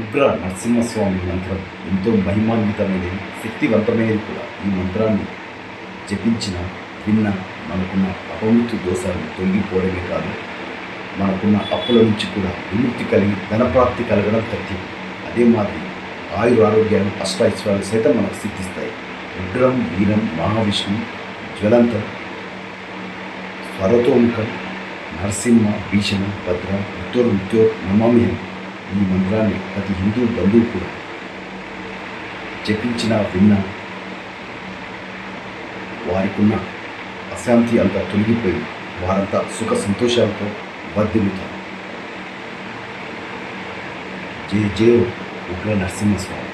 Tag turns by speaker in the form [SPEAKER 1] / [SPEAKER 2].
[SPEAKER 1] ఉగ్ర నరసింహస్వామి మంత్రం ఎంతో మహిమాన్వితమైనది శక్తివంతమైనది కూడా. ఈ మంత్రాన్ని జపించిన విన్న మనకున్న అపమృత్యు దోషాలు తొలగిపోవడమే కాదు మనకున్న అప్పుల నుంచి కూడా విముక్తి కలిగి ధనప్రాప్తి కలగడం తథ్యం. అదే మాదిరి ఆయుర ఆరోగ్యాలు అష్టైశ్వర్యాలు సైతం మనకు సిద్ధిస్తాయి. ఉగ్రం వీరం మహావిష్ణు జ్వలంత స్వరతోముఖం నరసింహ భీషణ భద్ర ఉత్తర మృత్యో నమామ్యం ఈ మంత్రాన్ని ప్రతి హిందూ బంధువు కూడా జపించినా విన్న వారికున్న అశాంతి అంతా తొలగిపోయి వారంతా సుఖ సంతోషాలతో వర్ధిల్లుతారు. జయ జయ ఉగ్ర నరసింహస్వామి.